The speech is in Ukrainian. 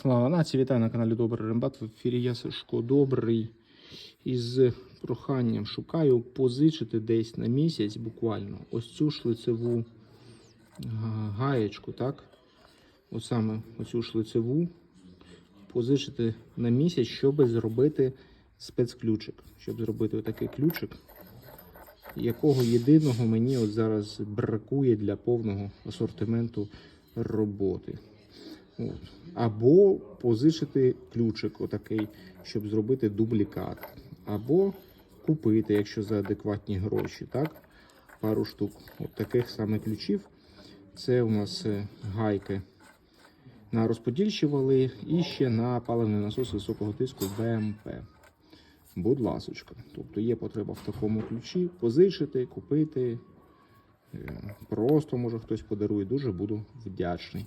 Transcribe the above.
Слава нації, вітаю на каналі Добрий Рембат. В ефірі я Сашко Добрий. Із проханням шукаю позичити десь на місяць буквально ось цю шлицеву гаєчку, так? Ось саме оцю шлицеву позичити на місяць, щоб зробити спецключик. Щоб зробити отакий ключик, якого єдиного мені от зараз бракує для повного асортименту роботи. От. Або позичити ключик отакий, щоб зробити дублікат. Або купити, якщо за адекватні гроші, так? Пару штук от таких саме ключів. Це у нас е, гайки на розподільчі вали і ще на паливний насос високого тиску БМП. Будь ласочка. Тобто є потреба в такому ключі позичити, купити. Е, Просто може хтось подарує. Дуже буду вдячний.